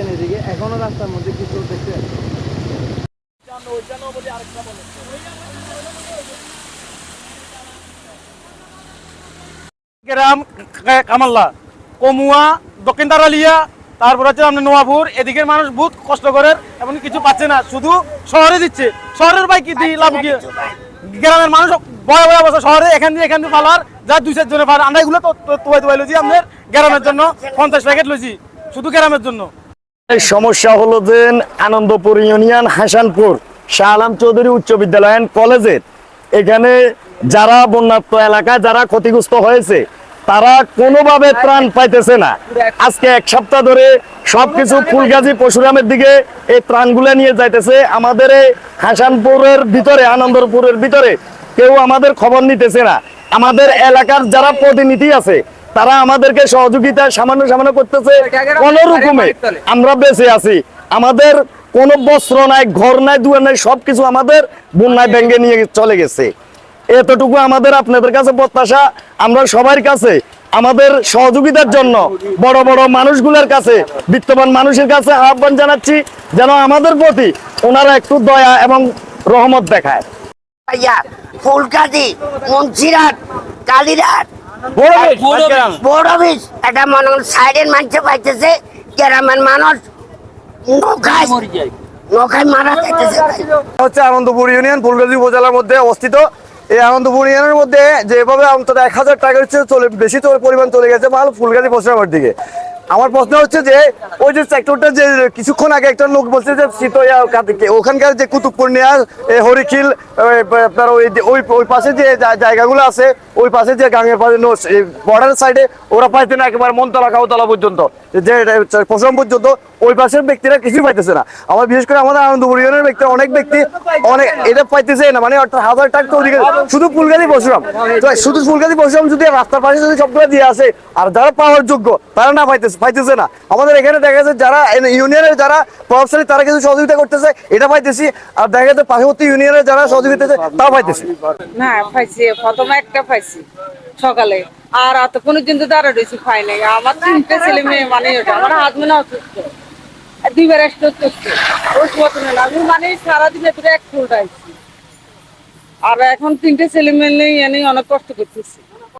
আসছেন এদিকে এখনও রাস্তার মধ্যে কিছু দেখছেন গ্রাম কামাল্লা কমুয়া দক্ষিণ দারালিয়া তারপর হচ্ছে আপনার নোয়াপুর এদিকের মানুষ বহুত কষ্ট করে এমন কিছু পাচ্ছে না শুধু শহরে দিচ্ছে শহরের ভাই কি লাভ কি গ্রামের মানুষ বড় বড় অবস্থা শহরে এখান দিয়ে এখান দিয়ে পালার যা দুই চার জনের পার আমরা এগুলো তো তোয়াই তোয়াই লইছি আপনার গ্রামের জন্য পঞ্চাশ প্যাকেট লইছি শুধু গ্রামের জন্য সমস্যা হলো যে আনন্দপুর ইউনিয়ন হাসানপুর শাহ আলম চৌধুরী উচ্চ বিদ্যালয় কলেজের এখানে যারা বন্যাত্ম এলাকায় যারা ক্ষতিগ্রস্ত হয়েছে, তারা কোনোভাবে ত্রাণ পাইতেছে না। আজকে এক সপ্তাহ ধরে সবকিছু ফুলগাজী পশুরামের দিকে এই ত্রাণগুলো নিয়ে যাইতেছে। আমাদের এই হাসানপুরের ভিতরে, আনন্দপুরের ভিতরে কেউ আমাদের খবর নিতেছে না। আমাদের এলাকার যারা প্রতিনিধি আছে তারা আমাদেরকে সহযোগিতা সামান্য সামান্য করতেছে কোন রকমে আমরা বেঁচে আছি। আমাদের কোনো বস্ত্র নাই, ঘর নাই, দুয়ার নাই, সবকিছু আমাদের বন্যায় ব্যাঙ্গে নিয়ে চলে গেছে। এতটুকু আমাদের আপনাদের কাছে প্রত্যাশা। আমরা সবার কাছে আমাদের সহযোগিতার জন্য বড় বড় মানুষগুলোর কাছে, বিত্তবান মানুষের কাছে আহ্বান জানাচ্ছি, যেন আমাদের প্রতি ওনারা একটু দয়া এবং রহমত দেখায়। ভাইয়া ফুলকাজি মুন্সিরাট কালীরাট। বড় বিচ এটা মনে করেন সাইডের মানুষ পাইতেছে গ্রামের মানুষ নৌকায় নৌকায় মারা যাইতেছে হচ্ছে আনন্দপুর ইউনিয়ন ফুলগাজী উপজেলার মধ্যে অবস্থিত। এই আনন্দপুর ইউনিয়নের মধ্যে যেভাবে অন্তত এক হাজার টাকা হচ্ছে চলে বেশি তো পরিমাণ চলে গেছে মাল ফুলগাজী পশ্চিমাবার দিকে। আমার প্রশ্ন হচ্ছে যে, ওই যে সেক্টরটা যে কিছুক্ষণ আগে একটা লোক বলছে যে শীতইয়া কাতে- ওখানকার যে কুতুবপুর নেয়া হরিখিল আপনার ওই ওই ওই পাশে যে জায়গাগুলো আছে, ওই পাশে যে গাঙের পাশে বর্ডার সাইডে ওরা পাইতে না একেবারে মনতলা কাউতলা পর্যন্ত। যে পশ্চিম পর্যন্ত, ওই পাশের ব্যক্তিরা কিছুই পাইতেছে না। আমার বিশেষ করে আমাদের আনন্দপুর ইউনিয়নের ব্যক্তি অনেক ব্যক্তি অনেক এটা পাইতেছে না মানে অর্থাৎ হাজার টাকা ওদিকে শুধু পরশুরাম। তো শুধু ফুলগাছি পরশুরাম যদি রাস্তার পাশে যদি সবগুলো দিয়ে আসে আর যারা পাওয়ার যোগ্য তারা না পাইতেছে পাইতেছে না। আমাদের এখানে দেখা যাচ্ছে যারা ইউনিয়নের যারা প্রভাবশালী তারা কিছু সহযোগিতা করতেছে এটা পাইতেছি। আর দেখা যাচ্ছে পার্শ্ববর্তী ইউনিয়নের যারা সহযোগিতা তাও পাইতেছি। না পাইছি। প্রথমে একটা পাইছি সকালে। আর এতক্ষণের জন্য দাঁড়া রয়েছি পাই নাই। আমার তিনটে ছেলে মেয়ে মানে আমার হাজবেন্ড অসুস্থ। দুইবার নিলাম আমি মানে সারাদিন এক আর এখন তিনটে ছেলে মেয়ে নেই অনেক কষ্ট করতেছি।